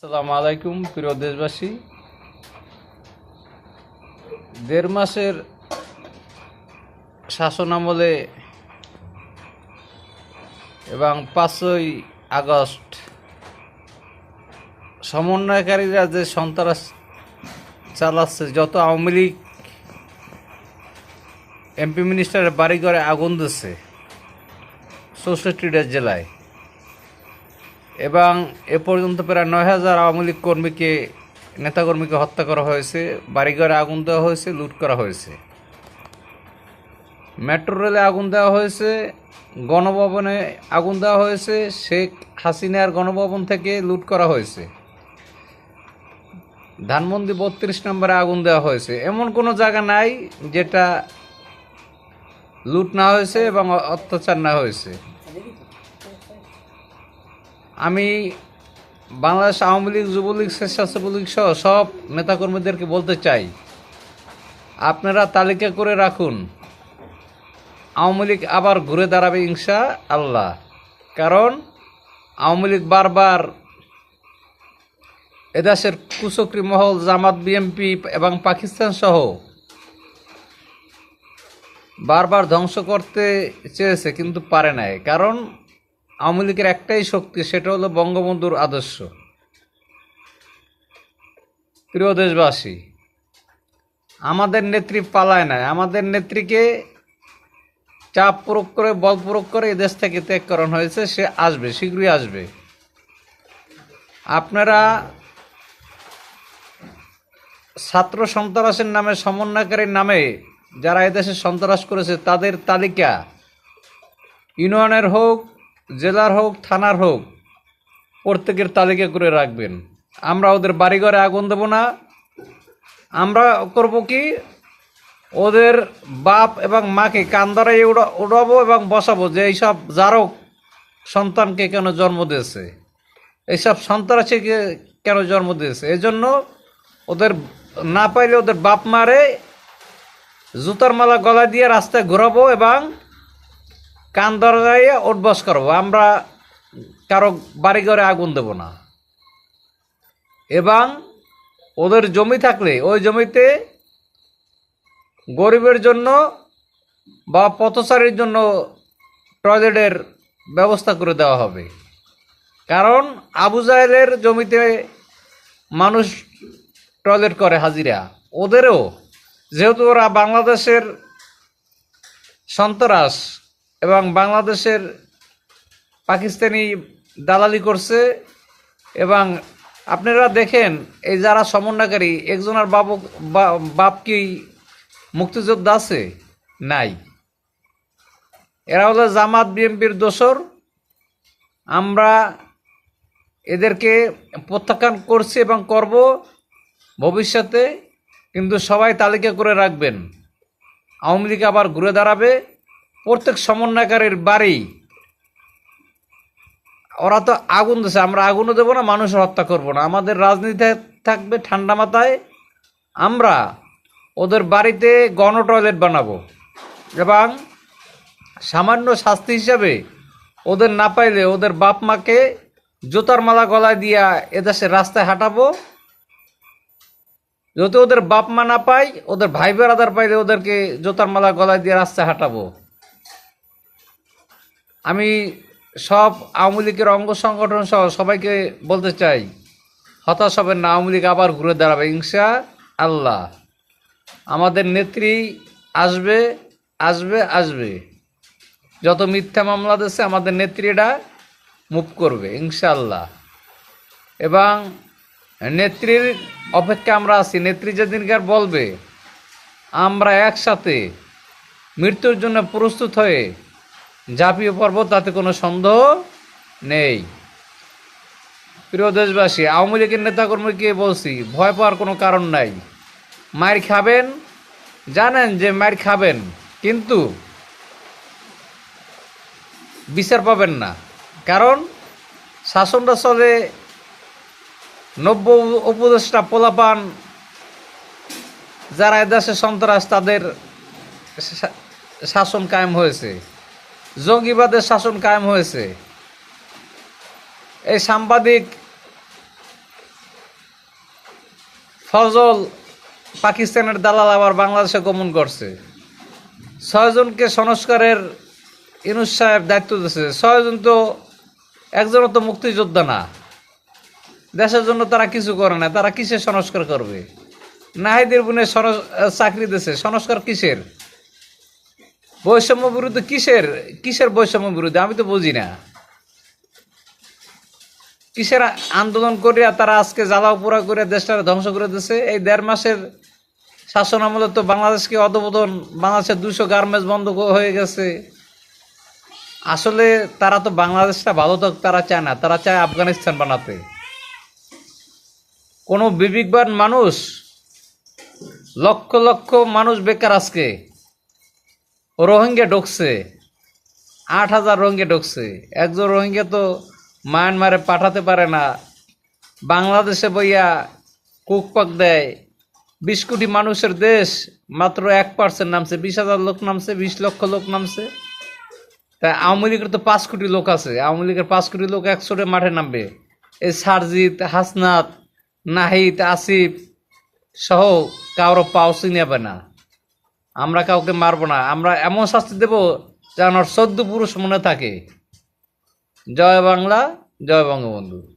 আসসালামু আলাইকুম, প্রিয় দেশবাসী। দেড় মাসের শাসন আমলে এবং পাঁচই আগস্ট সমন্বয়কারীরা যে সন্ত্রাস চালাচ্ছে, যত আওয়ামী লীগ এমপি মিনিস্টারের বাড়ি ঘরে আগুন দিচ্ছে, চৌষট্টিটা জেলায়। এবং এ পর্যন্ত প্রায় নয় হাজার আওয়ামী লীগ কর্মীকে, নেতাকর্মীকে হত্যা করা হয়েছে, বাড়িঘরে আগুন দেওয়া হয়েছে, লুট করা হয়েছে। মেট্রো রেলে আগুন দেওয়া হয়েছে, গণভবনে আগুন দেওয়া হয়েছে, শেখ হাসিনার গণভবন থেকে লুট করা হয়েছে। ধানমন্দি বত্রিশ নম্বরে আগুন দেওয়া হয়েছে। এমন কোনো জায়গা নাই যেটা লুট না হয়েছে এবং অত্যাচার না হয়েছে। আমি বাংলাদেশ আওয়ামী লীগ, যুবলীগ স্বেচ্ছাসেবক লীগ সহ সব নেতাকর্মীদেরকে বলতে চাই, আপনারা তালিকা করে রাখুন। আওয়ামী লীগ আবার ঘুরে দাঁড়াবে ইনশা আল্লাহ। কারণ আওয়ামী লীগ বারবার এদেশের কুচক্রি মহল, জামাত বিএমপি এবং পাকিস্তান সহ বারবার ধ্বংস করতে চেয়েছে কিন্তু পারে নাই। কারণ আওয়ামী লীগের একটাই শক্তি, সেটা হলো বঙ্গবন্ধুর আদর্শ। প্রিয় দেশবাসী, আমাদের নেত্রী পালায় নাই। আমাদের নেত্রীকে চাপ প্রয়োগ করে, বল প্রয়োগ করে এদেশ থেকে ত্যাগকরণ হয়েছে, সে আসবে, শীঘ্রই আসবে। আপনারা ছাত্র সন্ত্রাসের নামে, সমন্বয়কারীর নামে যারা এদেশে সন্ত্রাস করেছে, তাদের তালিকা ইউনিয়নের হোক জেলার হোক, থানার হোক, প্রত্যেকের তালিকা করে রাখবেন। আমরা ওদের বাড়িঘরে আগুন দেব না। আমরা করব কি, ওদের বাপ এবং মাকে কান্দারাই উড়া, উড়াবো এবং বসাবো যে এইসব জারক সন্তানকে কেন জন্ম দিয়েছে। এইসব সন্ত্রাসীকে কেন জন্ম দিয়েছে। এজন্য ওদের না পাইলে ওদের বাপ মারে জুতার মালা গলা দিয়ে রাস্তায় ঘোরাবো এবং কান দরজায় উঠবস করব, আমরা কারও বাড়ি ঘরে আগুন দেব না। এবং ওদের জমি থাকলে, ওই জমিতে গরিবের জন্য বা পথচারীর জন্য টয়লেটের ব্যবস্থা করে দেওয়া হবে। কারণ আবু জাহেলের জমিতে মানুষ টয়লেট করে হাজিরা। ওদেরও, যেহেতু ওরা বাংলাদেশের সন্ত্রাস এবং বাংলাদেশের পাকিস্তানি দালালি করছে এবং আপনারা দেখেন, এই যারা সমন্বয়কারী একজনের বাবু বাপ কি মুক্তিযোদ্ধা আছে? নাই। এরা হলো জামাত, বিএনপির দোসর আমরা এদেরকে প্রত্যাখ্যান করছি এবং করব ভবিষ্যতে, কিন্তু সবাই তালিকা করে রাখবেন। আওয়ামী লীগ আবার ঘুরে দাঁড়াবে। প্রত্যেক সমন্বয়কারীর বাড়ি, ওরা তো আগুন দিছে, আমরা আগুনও দেবো না, মানুষের হত্যা করব না। আমাদের রাজনীতি থাকবে ঠান্ডা মাথায়, আমরা ওদের বাড়িতে গণ টয়লেট বানাবো। এবং সামান্য শাস্তি হিসাবে ওদের না পাইলে ওদের বাপ মাকে জুতার মালা গলায় দিয়া এদেশে রাস্তায় হাঁটাবো। যদি ওদের বাপ মা না পাই ওদের ভাই বেড়াদার পাইলে ওদেরকে জুতার মালা গলায় দিয়ে রাস্তায় হাঁটাবো। আমি সব আওয়ামী লীগের অঙ্গ সংগঠন সহ সবাইকে বলতে চাই, হতাশ হবেন না, আওয়ামী লীগ আবার ঘুরে দাঁড়াবে, ইনশা আল্লাহ। আমাদের নেত্রী আসবে আসবে আসবে। যত মিথ্যা মামলা দিচ্ছে আমাদের নেত্রীরা মুভ করবে ইনশাআল্লাহ এবং নেত্রীর অপেক্ষা আমরা আছি, নেত্রী যেদিনকার বলবে, আমরা একসাথে মৃত্যুর জন্য প্রস্তুত হয়ে ঝাঁপিয়ে পড়ব তাতে কোনো সন্দেহ নেই। প্রিয় দেশবাসী, আওয়ামী লীগের নেতাকর্মীকে বলছি, ভয় পাওয়ার কোনো কারণ নাই। মার খাবেন, জানেন যে মার খাবেন, কিন্তু বিচার পাবেন না। কারণ শাসনটা চলে নব্য উপদেষ্টা পোলাপান যারা এদেশে সন্ত্রাস তাদের শাসন কায়েম হয়েছে। জঙ্গিবাদের শাসন কায়েম হয়েছে। এই সাংবাদিক সজল পাকিস্তানের দালাল আবার বাংলাদেশে গমন করছে। ছয়জনকে সংস্কারের ইনুস সাহেব দায়িত্ব দিয়েছে। ছয়জন তো একজনও তো মুক্তিযোদ্ধা না। দেশের জন্য তারা কিছু করে না, তারা কিসের সংস্কার করবে? নাহিদের বোনে সনস- চাকরি দিয়েছে। সংস্কার কিসের? বৈষম্য বিরুদ্ধে কিসের কিসের বৈষম্য বিরুদ্ধে? আমি তো বুঝি না। কিসের আন্দোলন করিয়া তারা আজকে জ্বালাও পোড়া করে দেশটা ধ্বংস করে দিচ্ছে এই দেড় মাসের শাসন আমলে তো বাংলাদেশকে অধপতন বাংলাদেশের দুশো গার্মেন্টস বন্ধ হয়ে গেছে। আসলে তারা তো বাংলাদেশটা ভালো থাক, তারা চায় না। তারা চায় আফগানিস্তান বানাতে। কোনো বিবেকবান মানুষ, লক্ষ লক্ষ মানুষ বেকার আজকে। রোহিঙ্গা ঢুকছে। আট হাজার রোহিঙ্গা ঢুকছে। একজন রোহিঙ্গা তো মায়ানমারে পাঠাতে পারে না। বাংলাদেশে বইয়া কুকপাক দেয়। বিশ কোটি মানুষের দেশ, মাত্র এক পার্সেন্ট নামছে। বিশ হাজার লোক নামছে, বিশ লক্ষ লোক নামছে। তা আওয়ামী লীগের তো পাঁচ কোটি লোক আছে। আওয়ামী লীগের পাঁচ কোটি লোক একশোটে মাঠে নামবে। এই সারজিৎ, হাসনাত, নাহিদ, আসিফ সহ কারও পাও চিনাবে না। আমরা কাউকে মারব না। আমরা এমন শাস্তি দেব যেন সদ্য পুরুষ মনে থাকে। জয় বাংলা, জয় বঙ্গবন্ধু।